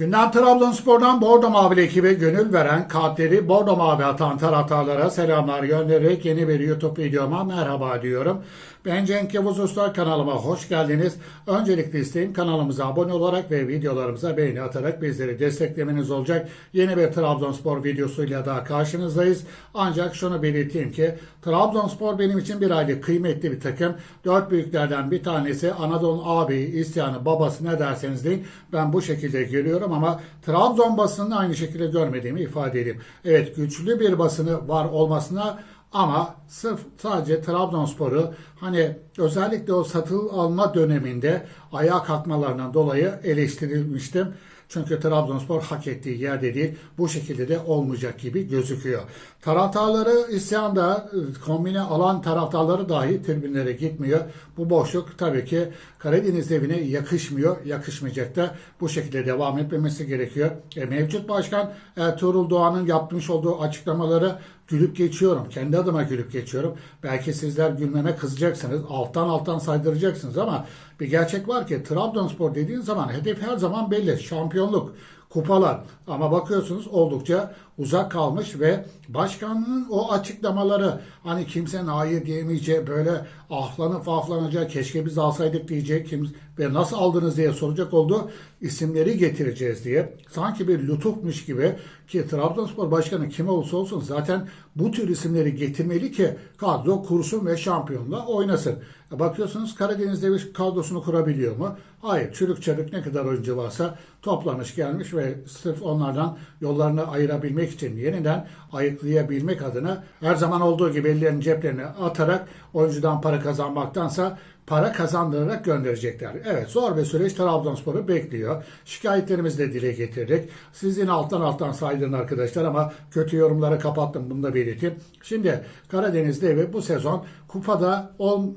Gündem Trabzonspor'dan Bordo Mavili ekibi gönül veren kalpleri Bordo Mavi atan taraftarlara selamlar göndererek yeni bir YouTube videoma merhaba diyorum. Ben Cenk Yavuz Usta kanalıma hoş geldiniz. Öncelikle isteğim kanalımıza abone olarak ve videolarımıza beğeni atarak bizleri desteklemeniz olacak. Yeni bir Trabzonspor videosuyla daha karşınızdayız. Ancak şunu belirteyim ki Trabzonspor benim için bir aylık kıymetli bir takım. Dört büyüklerden bir tanesi Anadolu abi isyanı babası ne derseniz deyin. Ben bu şekilde görüyorum ama Trabzon basını aynı şekilde görmediğimi ifade edeyim. Evet güçlü bir basını var olmasına ama sırf sadece Trabzonspor'u hani özellikle o satıl alma döneminde ayağa kalkmalarından dolayı eleştirilmiştim. Çünkü Trabzonspor hak ettiği yerde değil. Bu şekilde de olmayacak gibi gözüküyor. Taraftarları isyanda kombine alan taraftarları dahi tribünlere gitmiyor. Bu boşluk tabii ki Karadeniz evine yakışmıyor. Yakışmayacak da bu şekilde devam etmemesi gerekiyor. E, mevcut başkan Ertuğrul Doğan'ın yapmış olduğu açıklamaları gülüp geçiyorum. Kendi adıma gülüp geçiyorum. Belki sizler gülmeme kızacaksınız. Alttan alttan saydıracaksınız ama bir gerçek var ki Trabzonspor dediğin zaman hedef her zaman belli. Şampiyonluk, kupalar. Ama bakıyorsunuz oldukça uzak kalmış ve başkanlığın o açıklamaları hani kimsenin hayır diyemeyeceği böyle ahlanıp ahlanacak keşke biz alsaydık diyecek kim, ve nasıl aldınız diye soracak oldu isimleri getireceğiz diye sanki bir lütufmuş gibi ki Trabzonspor başkanı kim olursa olsun zaten bu tür isimleri getirmeli ki kadro kursun ve şampiyonla oynasın. Bakıyorsunuz Karadeniz'de bir kadrosunu kurabiliyor mu? Hayır. Çürük çarık ne kadar oyuncu varsa toplamış gelmiş ve sırf onlardan yollarını ayırabilmek için yeniden ayıklayabilmek adına her zaman olduğu gibi ellerini ceplerine atarak oyuncudan para kazanmaktansa para kazandırarak gönderecekler. Evet zor bir süreç Trabzonspor'u bekliyor. Şikayetlerimizi de dile getirdik. Sizin alttan alttan saydın arkadaşlar ama kötü yorumları kapattım bunu da belirteyim. Şimdi Karadeniz'de ve bu sezon kupada 10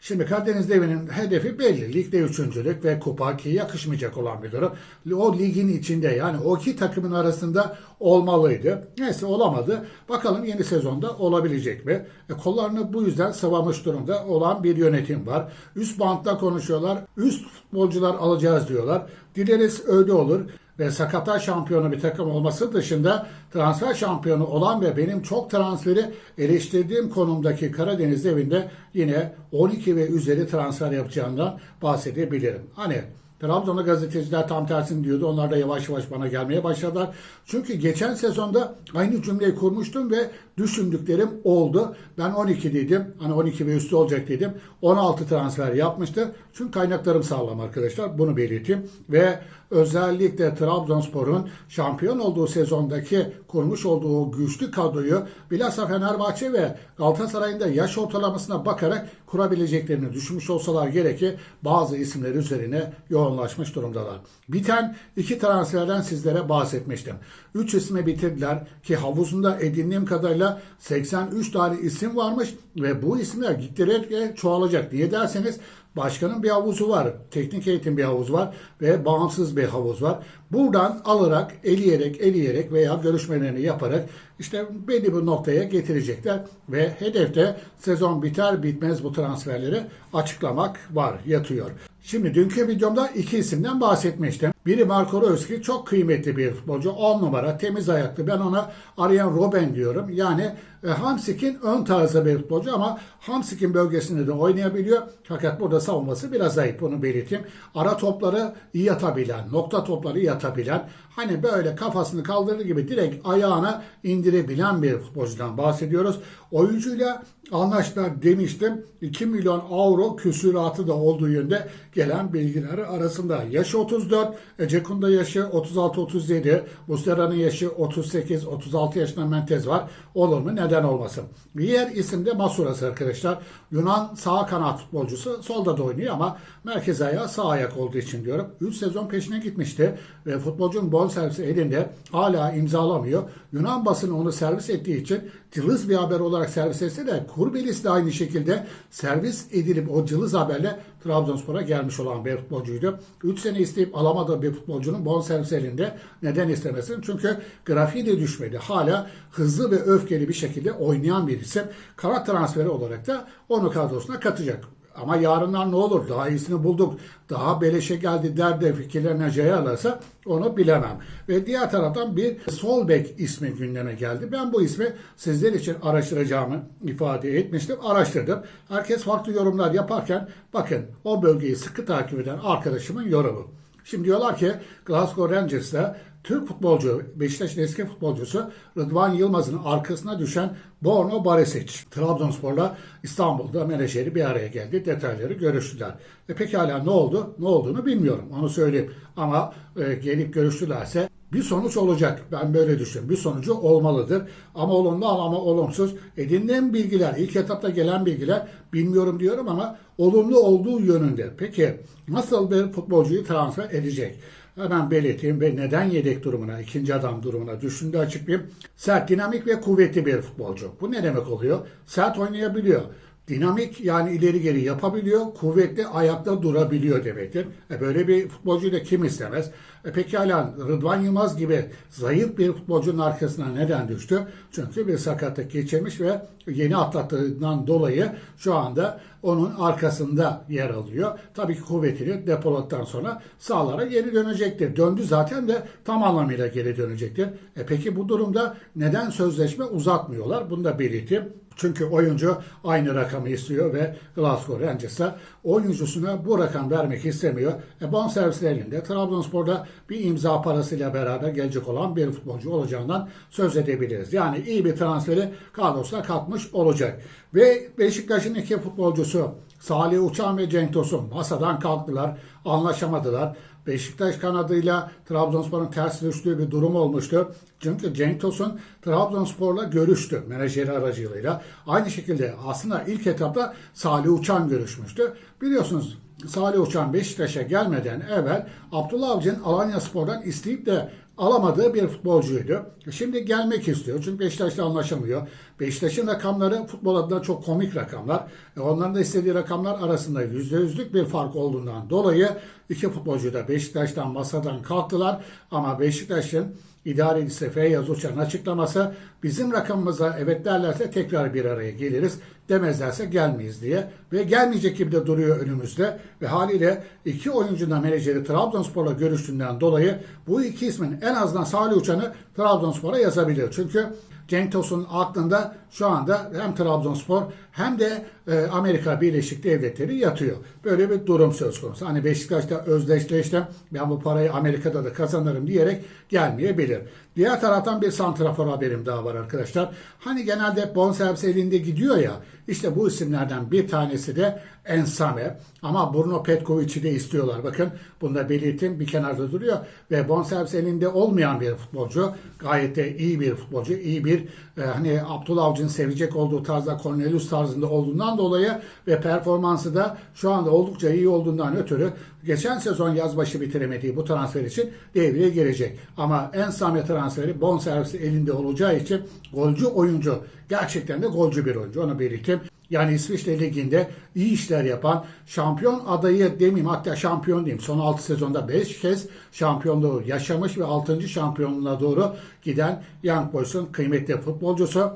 Şimdi Karadeniz Devi'nin hedefi belli. Ligde üçüncülük ve kupa ki yakışmayacak olan bir durum. O ligin içinde yani o iki takımın arasında olmalıydı. Neyse olamadı. Bakalım yeni sezonda olabilecek mi? E, kollarını bu yüzden sıvamış durumda olan bir yönetim var. Üst bantta konuşuyorlar. Üst futbolcular alacağız diyorlar. Dileriz öyle olur ve sakata şampiyonu bir takım olması dışında transfer şampiyonu olan ve benim çok transferi eleştirdiğim konumdaki Karadeniz evinde yine 12 ve üzeri transfer yapacağından bahsedebilirim. Hani Trabzon'da gazeteciler tam tersini diyordu. Onlar da yavaş yavaş bana gelmeye başladılar. Çünkü geçen sezonda aynı cümleyi kurmuştum ve düşündüklerim oldu. Ben 12 dedim. Hani 12 ve üstü olacak dedim. 16 transfer yapmıştı. Çünkü kaynaklarım sağlam arkadaşlar. Bunu belirteyim. Ve özellikle Trabzonspor'un şampiyon olduğu sezondaki kurmuş olduğu güçlü kadroyu bilhassa Fenerbahçe ve Galatasaray'ın da yaş ortalamasına bakarak kurabileceklerini düşünmüş olsalar gerekir bazı isimler üzerine yoğunlaşmış durumdalar. Biten iki transferden sizlere bahsetmiştim. 3 ismi bitirdiler ki havuzunda edindiğim kadarıyla 83 tane isim varmış ve bu isimler giderek çoğalacak diye derseniz Başkanın bir havuzu var, teknik eğitim bir havuz var ve bağımsız bir havuz var. Buradan alarak, eleyerek, eleyerek veya görüşmelerini yaparak işte belli bir noktaya getirecekler ve hedefte sezon biter bitmez bu transferleri açıklamak var, yatıyor. Şimdi dünkü videomda iki isimden bahsetmiştim. Biri Marco Rossi çok kıymetli bir futbolcu. 10 numara, temiz ayaklı. Ben ona arayan Robben diyorum. Yani e, Hamsik'in ön tarzı bir futbolcu ama Hamsik'in bölgesinde de oynayabiliyor. Fakat burada savunması biraz zayıf. Bunu belirteyim. Ara topları iyi atabilen, nokta topları iyi atabilen, hani böyle kafasını kaldırır gibi direkt ayağına indirebilen bir futbolcudan bahsediyoruz. Oyuncuyla anlaştılar demiştim. 2 milyon avro küsuratı da olduğu yönde gelen bilgiler arasında. Yaşı 34, Cekun da yaşı 36-37, Muslera'nın yaşı 38-36 yaşında Mentez var. Olur mu? Neden olmasın? Diğer isim de Masurası arkadaşlar. Yunan sağ kanat futbolcusu. Solda da oynuyor ama merkez ayağı sağ ayak olduğu için diyorum. 3 sezon peşine gitmişti ve futbolcunun bon servisi elinde hala imzalamıyor. Yunan basını onu servis ettiği için cılız bir haber olarak servis etse de Kurbelis de aynı şekilde servis edilip o cılız haberle Trabzonspor'a gelmiş olan bir futbolcuydu. 3 sene isteyip alamadığı bir futbolcunun bonservis elinde neden istemesin? Çünkü grafiği de düşmedi. Hala hızlı ve öfkeli bir şekilde oynayan bir isim. Kanat transferi olarak da onu kadrosuna katacak. Ama yarından ne olur? Daha iyisini bulduk. Daha beleşe geldi der de fikirlerine alırsa onu bilemem. Ve diğer taraftan bir sol bek ismi gündeme geldi. Ben bu ismi sizler için araştıracağımı ifade etmiştim. Araştırdım. Herkes farklı yorumlar yaparken bakın o bölgeyi sıkı takip eden arkadaşımın yorumu. Şimdi diyorlar ki Glasgow Rangers'ta Türk futbolcu, Beşiktaş'ın eski futbolcusu Rıdvan Yılmaz'ın arkasına düşen Borno Barisic. Trabzonspor'la İstanbul'da menajeri bir araya geldi. Detayları görüştüler. E pekala ne oldu? Ne olduğunu bilmiyorum. Onu söyleyeyim. Ama e, gelip görüştülerse bir sonuç olacak. Ben böyle düşünüyorum. Bir sonucu olmalıdır. Ama olumlu ama olumsuz. Edinilen bilgiler, ilk etapta gelen bilgiler bilmiyorum diyorum ama olumlu olduğu yönünde. Peki nasıl bir futbolcuyu transfer edecek? Hemen belirteyim ve neden yedek durumuna, ikinci adam durumuna düşündüğü açıklayayım. Sert, dinamik ve kuvvetli bir futbolcu. Bu ne demek oluyor? Sert oynayabiliyor. Dinamik yani ileri geri yapabiliyor. Kuvvetli ayakta durabiliyor demektir. E böyle bir futbolcuyu da kim istemez? E pekala Rıdvan Yılmaz gibi zayıf bir futbolcunun arkasına neden düştü? Çünkü bir sakatlık geçirmiş ve yeni atlattığından dolayı şu anda onun arkasında yer alıyor. Tabii ki kuvvetini depoladıktan sonra sahalara geri dönecektir. Döndü zaten de tam anlamıyla geri dönecektir. E peki bu durumda neden sözleşme uzatmıyorlar? Bunu da belirteyim. Çünkü oyuncu aynı rakamı istiyor ve Glasgow Rangers'a oyuncusuna bu rakam vermek istemiyor. E bonservisler elinde. Trabzonspor'da bir imza parasıyla beraber gelecek olan bir futbolcu olacağından söz edebiliriz. Yani iyi bir transferi kadrosuna katmış olacak. Ve Beşiktaş'ın iki futbolcusu Salih Uçan ve Cenk Tosun masadan kalktılar, anlaşamadılar. Beşiktaş kanadıyla Trabzonspor'un ters düştüğü bir durum olmuştu. Çünkü Cenk Tosun Trabzonspor'la görüştü menajeri aracılığıyla. Aynı şekilde aslında ilk etapta Salih Uçan görüşmüştü. Biliyorsunuz Salih Uçan Beşiktaş'a gelmeden evvel Abdullah Avcı'nın Alanya Spor'dan isteyip de alamadığı bir futbolcuydu. Şimdi gelmek istiyor. Çünkü Beşiktaş'la anlaşamıyor. Beşiktaş'ın rakamları futbol adına çok komik rakamlar. E onların da istediği rakamlar arasında %100'lük bir fark olduğundan dolayı iki futbolcu da Beşiktaş'tan masadan kalktılar. Ama Beşiktaş'ın idarecisi Feyyaz Uçar'ın açıklaması bizim rakamımıza evet derlerse tekrar bir araya geliriz demezlerse gelmeyiz diye ve gelmeyecek gibi de duruyor önümüzde ve haliyle iki oyuncunun menajeri Trabzonspor'la görüştüğünden dolayı bu iki ismin en azından Salih Uçan'ı Trabzonspor'a yazabilir. Çünkü Cenk Tosun'un aklında şu anda hem Trabzonspor hem de e, Amerika Birleşik Devletleri yatıyor. Böyle bir durum söz konusu. Hani Beşiktaş'ta özdeşleştim ben bu parayı Amerika'da da kazanırım diyerek gelmeyebilir. Diğer taraftan bir santrafor haberim daha var arkadaşlar. Hani genelde bonservis elinde gidiyor ya işte bu isimlerden bir tanesi de Ensame. Ama Bruno Petkovic'i de istiyorlar. Bakın bunu da belirttim bir kenarda duruyor. Ve bonservis elinde olmayan bir futbolcu. Gayet de iyi bir futbolcu. iyi bir e, hani Abdullah Avcı'nın sevecek olduğu tarzda Cornelius tarzında olduğundan dolayı ve performansı da şu anda oldukça iyi olduğundan ötürü geçen sezon yaz başı bitiremediği bu transfer için devreye girecek. Ama Ensame transferi bonservisi elinde olacağı için golcü oyuncu. Gerçekten de golcü bir oyuncu. Onu belirteyim. Yani İsviçre Ligi'nde iyi işler yapan şampiyon adayı demeyeyim hatta şampiyon diyeyim. Son 6 sezonda 5 kez şampiyonluğu yaşamış ve 6. şampiyonluğuna doğru giden Young Boys'un kıymetli futbolcusu.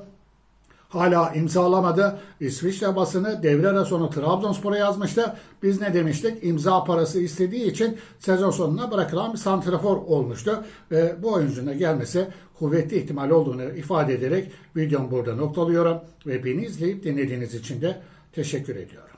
Hala imzalamadı. İsviçre basını devre arası sonu Trabzonspor'a yazmıştı. Biz ne demiştik? İmza parası istediği için sezon sonuna bırakılan bir santrafor olmuştu. Ve bu oyuncunun gelmesi kuvvetli ihtimal olduğunu ifade ederek videomu burada noktalıyorum. Ve beni izleyip dinlediğiniz için de teşekkür ediyorum.